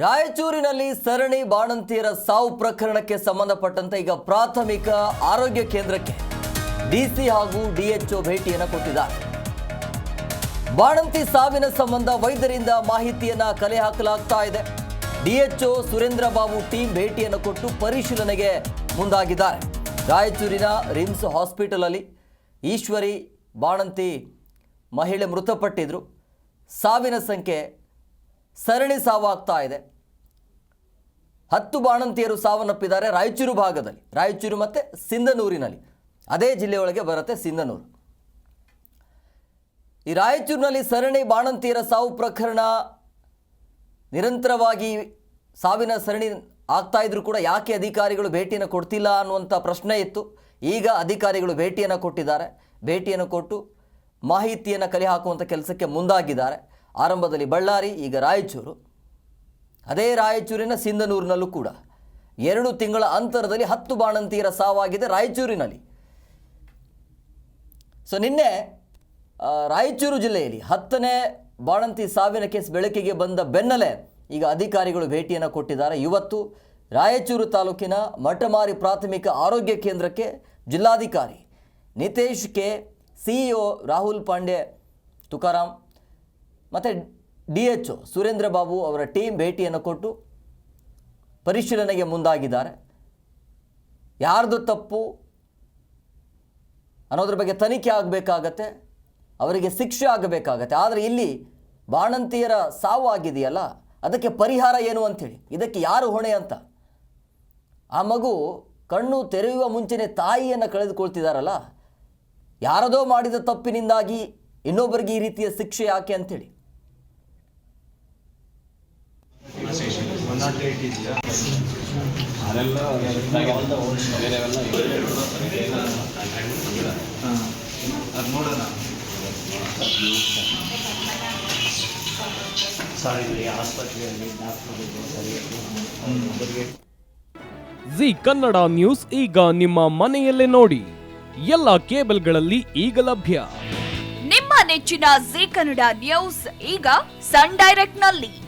ರಾಯಚೂರಿನಲ್ಲಿ ಸರಣಿ ಬಾಣಂತಿಯರ ಸಾವು ಪ್ರಕರಣಕ್ಕೆ ಸಂಬಂಧಪಟ್ಟಂತೆ ಈಗ ಪ್ರಾಥಮಿಕ ಆರೋಗ್ಯ ಕೇಂದ್ರಕ್ಕೆ ಡಿಸಿ ಹಾಗೂ ಡಿಎಚ್ಒ ಭೇಟಿಯನ್ನು ಕೊಟ್ಟಿದ್ದಾರೆ. ಬಾಣಂತಿ ಸಾವಿನ ಸಂಬಂಧ ವೈದ್ಯರಿಂದ ಮಾಹಿತಿಯನ್ನು ಕಲೆ ಹಾಕಲಾಗ್ತಾ ಇದೆ. ಡಿಎಚ್ಒ ಸುರೇಂದ್ರ ಬಾಬು ಟೀಮ್ ಭೇಟಿಯನ್ನು ಕೊಟ್ಟು ಪರಿಶೀಲನೆಗೆ ಮುಂದಾಗಿದ್ದಾರೆ. ರಾಯಚೂರಿನ ರಿಮ್ಸ್ ಹಾಸ್ಪಿಟಲಲ್ಲಿ ಈಶ್ವರಿ ಬಾಣಂತಿ ಮಹಿಳೆ ಮೃತಪಟ್ಟಿದ್ರು. ಸಾವಿನ ಸಂಖ್ಯೆ ಸರಣಿ ಸಾವಾಗ್ತಾ ಇದೆ. ಹತ್ತು ಬಾಣಂತಿಯರು ಸಾವನ್ನಪ್ಪಿದ್ದಾರೆ ರಾಯಚೂರು ಭಾಗದಲ್ಲಿ. ರಾಯಚೂರು ಮತ್ತು ಸಿಂಧನೂರಿನಲ್ಲಿ. ಅದೇ ಜಿಲ್ಲೆಯೊಳಗೆ ಬರುತ್ತೆ ಸಿಂಧನೂರು. ಈ ರಾಯಚೂರಿನಲ್ಲಿ ಸರಣಿ ಬಾಣಂತಿಯರ ಸಾವು ಪ್ರಕರಣ ನಿರಂತರವಾಗಿ ಸಾವಿನ ಸರಣಿ ಆಗ್ತಾ ಇದ್ರು ಕೂಡ ಯಾಕೆ ಅಧಿಕಾರಿಗಳು ಭೇಟಿಯನ್ನು ಕೊಡ್ತಿಲ್ಲ ಅನ್ನುವಂಥ ಪ್ರಶ್ನೆ ಇತ್ತು. ಈಗ ಅಧಿಕಾರಿಗಳು ಭೇಟಿಯನ್ನು ಕೊಟ್ಟಿದ್ದಾರೆ. ಭೇಟಿಯನ್ನು ಕೊಟ್ಟು ಮಾಹಿತಿಯನ್ನು ಕಲೆ ಹಾಕುವಂಥ ಕೆಲಸಕ್ಕೆ ಮುಂದಾಗಿದ್ದಾರೆ. ಆರಂಭದಲ್ಲಿ ಬಳ್ಳಾರಿ, ಈಗ ರಾಯಚೂರು. ಅದೇ ರಾಯಚೂರಿನ ಸಿಂಧನೂರಿನಲ್ಲೂ ಕೂಡ. ಎರಡು ತಿಂಗಳ ಅಂತರದಲ್ಲಿ ಹತ್ತು ಬಾಣಂತಿಯರ ಸಾವಾಗಿದೆ ರಾಯಚೂರಿನಲ್ಲಿ. ಸೊ ನಿನ್ನೆ ರಾಯಚೂರು ಜಿಲ್ಲೆಯಲ್ಲಿ ಹತ್ತನೇ ಬಾಣಂತಿ ಸಾವಿನ ಕೇಸ್ ಬೆಳಕಿಗೆ ಬಂದ ಬೆನ್ನಲ್ಲೇ ಈಗ ಅಧಿಕಾರಿಗಳು ಭೇಟಿಯನ್ನು ಕೊಟ್ಟಿದ್ದಾರೆ. ಇವತ್ತು ರಾಯಚೂರು ತಾಲೂಕಿನ ಮಠಮಾರಿ ಪ್ರಾಥಮಿಕ ಆರೋಗ್ಯ ಕೇಂದ್ರಕ್ಕೆ ಜಿಲ್ಲಾಧಿಕಾರಿ ನಿತೇಶ್ ಕೆ ಸಿಇಒ ರಾಹುಲ್ ಪಾಂಡೆ ತುಕಾರಾಮ್ ಮತ್ತು D H O Surendra Babu ಅವರ ಟೀಮ್ ಭೇಟಿಯನ್ನು ಕೊಟ್ಟು ಪರಿಶೀಲನೆಗೆ ಮುಂದಾಗಿದ್ದಾರೆ. ಯಾರ್ದು ತಪ್ಪು ಅನ್ನೋದ್ರ ಬಗ್ಗೆ ತನಿಖೆ ಆಗಬೇಕಾಗತ್ತೆ, ಅವರಿಗೆ ಶಿಕ್ಷೆ ಆಗಬೇಕಾಗತ್ತೆ. ಆದರೆ ಇಲ್ಲಿ ಬಾಣಂತಿಯರ ಸಾವು ಆಗಿದೆಯಲ್ಲ, ಅದಕ್ಕೆ ಪರಿಹಾರ ಏನು ಅಂಥೇಳಿ ಇದಕ್ಕೆ ಯಾರು ಹೊಣೆ ಅಂತ? ಆ ಮಗು ಕಣ್ಣು ತೆರೆಯುವ ಮುಂಚೆನೆ ತಾಯಿಯನ್ನು ಕಳೆದುಕೊಳ್ತಿದ್ದಾರಲ್ಲ ಯಾರದೋ ಮಾಡಿದ ತಪ್ಪಿನಿಂದಾಗಿ ಇನ್ನೊಬ್ಬರಿಗೆ ಈ ರೀತಿಯ ಶಿಕ್ಷೆ ಯಾಕೆ ಅಂಥೇಳಿ ಜಿ ಕನ್ನಡ ನ್ಯೂಸ್ ಈಗ ನಿಮ್ಮ ಮನೆಯಲ್ಲೇ ನೋಡಿ. ಎಲ್ಲ ಕೇಬಲ್ಗಳಲ್ಲಿ ಈಗ ಲಭ್ಯ. ನಿಮ್ಮ ನೆಚ್ಚಿನ ಜಿ ಕನ್ನಡ ನ್ಯೂಸ್ ಈಗ ಸನ್ ಡೈರೆಕ್ಟ್ನಲ್ಲಿ